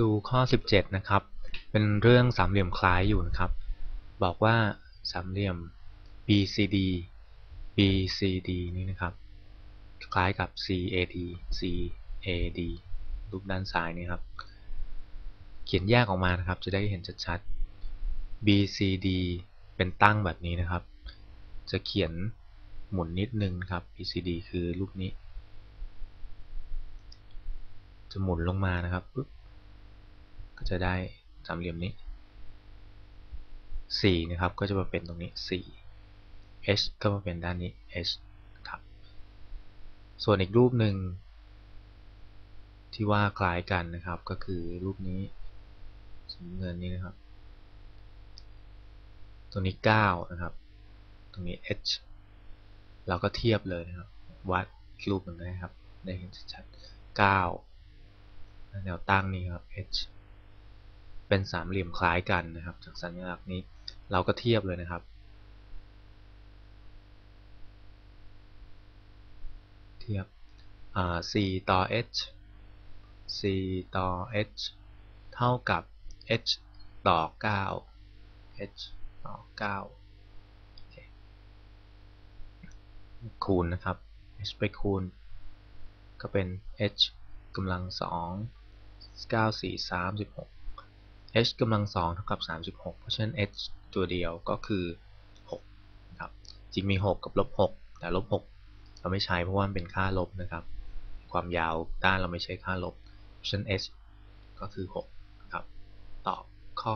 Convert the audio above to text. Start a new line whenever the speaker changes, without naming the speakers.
ดูข้อ 17 นะครับ เป็นเรื่องสามเหลี่ยมคล้ายอยู่นะครับ บอกว่าสามเหลี่ยม BCD BCD นี่นะครับ คล้ายกับ CAD CAD รูปด้านซ้ายนี่ครับ เขียนแยกออกมานะครับ จะได้เห็นชัดๆ BCD เป็นตั้งแบบนี้นะครับ จะเขียนหมุนนิดนึงครับ BCD คือรูปนี้ จะหมุนลงมานะครับปึ๊บ จะได้สามเหลี่ยมนี้4นะครับก็จะมาเป็นตรงนี้ 4 h ก็มาเป็นด้านนี้ h ครับ ส่วนอีกรูปหนึ่งที่ว่าคล้ายกันนะครับก็คือรูปนี้สีเงินนี้นะครับ ตรงนี้ 9 นะครับ ตรงนี้ h เราก็เทียบเลยนะครับ วัดรูปหนึ่งนะครับได้เห็นชัดๆ9แนวตั้งนี้ครับ h เป็นสามเหลี่ยมคล้ายกันนะครับ จากสัญลักษณ์นี้เราก็เทียบเลยนะครับ เทียบ c ต่อ h c ต่อ h เท่ากับ h ต่อ 9 h ต่อ 9 คูณนะครับ h ไปคูณ ก็เป็น h กำลัง2 9 4 36 h กำลังสองเท่ากับ 36 เพราะฉะนั้น h ตัวเดียวก็คือ6นะครับจริงมี 6 กับลบ 6 แต่ลบ 6 เราไม่ใช้เพราะว่ามันเป็นค่าลบนะครับ ความยาวด้านเราไม่ใช้ค่าลบ เพราะฉะนั้น h ก็คือ6นะครับ ตอบข้อ